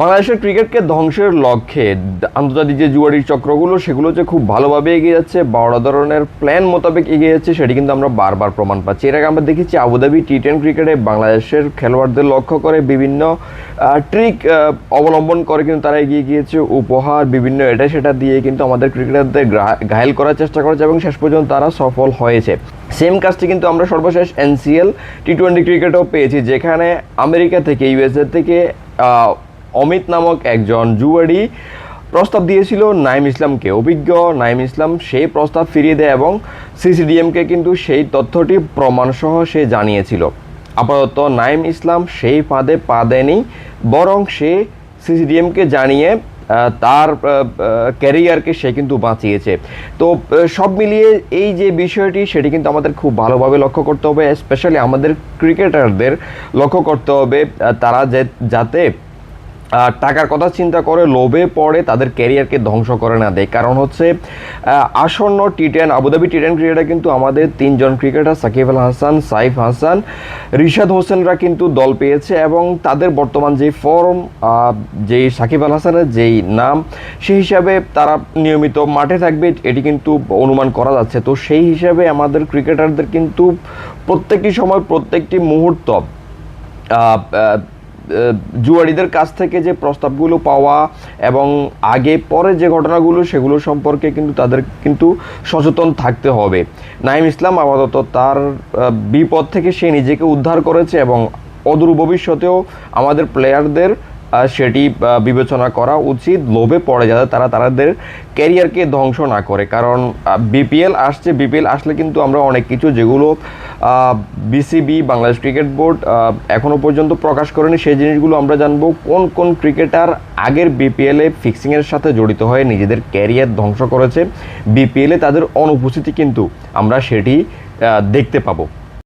বাংলাদেশের ক্রিকেটকে ধ্বংসের লক্ষ্যে আন্তর্জাতিক যে জুয়ারির চক্রগুলো, সেগুলো যে খুব ভালোভাবে এগিয়ে যাচ্ছে বড় ধরনের প্ল্যান মোতাবেক এগিয়ে যাচ্ছে, সেটি কিন্তু আমরা বারবার প্রমাণ পাচ্ছি। এর আগে আমরা দেখেছি আবুধাবি টি টেন ক্রিকেটে বাংলাদেশের খেলোয়াড়দের লক্ষ্য করে বিভিন্ন ট্রিক অবলম্বন করে কিন্তু তারা এগিয়ে গিয়েছে। উপহার, বিভিন্ন এটা সেটা দিয়ে কিন্তু আমাদের ক্রিকেটারদের ঘায়েল করার চেষ্টা করেছে এবং শেষ পর্যন্ত তারা সফল হয়েছে। সেম কাজটি কিন্তু আমরা সর্বশেষ এনসিএল টি টোয়েন্টি ক্রিকেটেও পেয়েছি, যেখানে আমেরিকা থেকে ইউএসএ থেকে অমিত নামক একজন জুয়ারি প্রস্তাব দিয়েছিল নাইম ইসলামকে। অভিজ্ঞ নাইম ইসলাম সেই প্রস্তাব ফিরিয়ে দেয় এবং সিসিডিএমকে কিন্তু সেই তথ্যটি প্রমাণসহ সে জানিয়েছিল। আপাতত নাইম ইসলাম সেই ফাঁদে পা দেয়নি, বরং সে সিসিডিএমকে জানিয়ে তার ক্যারিয়ারকে সে কিন্তু বাঁচিয়েছে। তো সব মিলিয়ে এই যে বিষয়টি, সেটি কিন্তু আমাদের খুব ভালোভাবে লক্ষ্য করতে হবে স্পেশালি আমাদের ক্রিকেটারদের লক্ষ্য করতে হবে তারা যে, যাতে টাকার কথা চিন্তা করে লোভে পড়ে তাদের ক্যারিয়ারকে ধ্বংস করে না দেয়। কারণ হচ্ছে আসন্ন T ten Abu Dhabi T ten ক্রিকেটে কিন্তু আমাদের তিনজন ক্রিকেটার, সাকিব আল হাসান, সাইফ হাসান, রিশাদ হোসেনরা কিন্তু দল পেয়েছে এবং তাদের বর্তমান যে ফর্ম যেই সাকিব আল হাসানের যেই নাম, সেই হিসাবে তারা নিয়মিত মাঠে থাকবে, এটি কিন্তু অনুমান করা যাচ্ছে। তো সেই হিসাবে আমাদের ক্রিকেটারদের কিন্তু প্রত্যেকটি সময়, প্রত্যেকটি মুহূর্ত জুয়ারিদের কাছ থেকে যে প্রস্তাবগুলো পাওয়া এবং আগে, পরে যে ঘটনাগুলো, সেগুলো সম্পর্কে কিন্তু তাদের কিন্তু সচেতন থাকতে হবে। নাইম ইসলাম আপাতত তার বিপদ থেকে সে নিজেকে উদ্ধার করেছে এবং অদূর ভবিষ্যতেও আমাদের প্লেয়ারদের সেটি বিবেচনা করা উচিত। লোভে পড়ে যাতে তারা তাদের ক্যারিয়ারকে ধ্বংস না করে। কারণ বিপিএল আসছে, বিপিএল আসলে কিন্তু আমরা অনেক কিছু যেগুলো বিসিবি, বাংলাদেশ ক্রিকেট বোর্ড এখনও পর্যন্ত প্রকাশ করেনি। সেই জিনিসগুলো আমরা জানব কোন কোন ক্রিকেটার আগের বিপিএলে ফিক্সিংয়ের সাথে জড়িত হয়ে নিজেদের ক্যারিয়ার ধ্বংস করেছে। বিপিএলে তাদের অনুপস্থিতি কিন্তু আমরা সেটি দেখতে পাবো।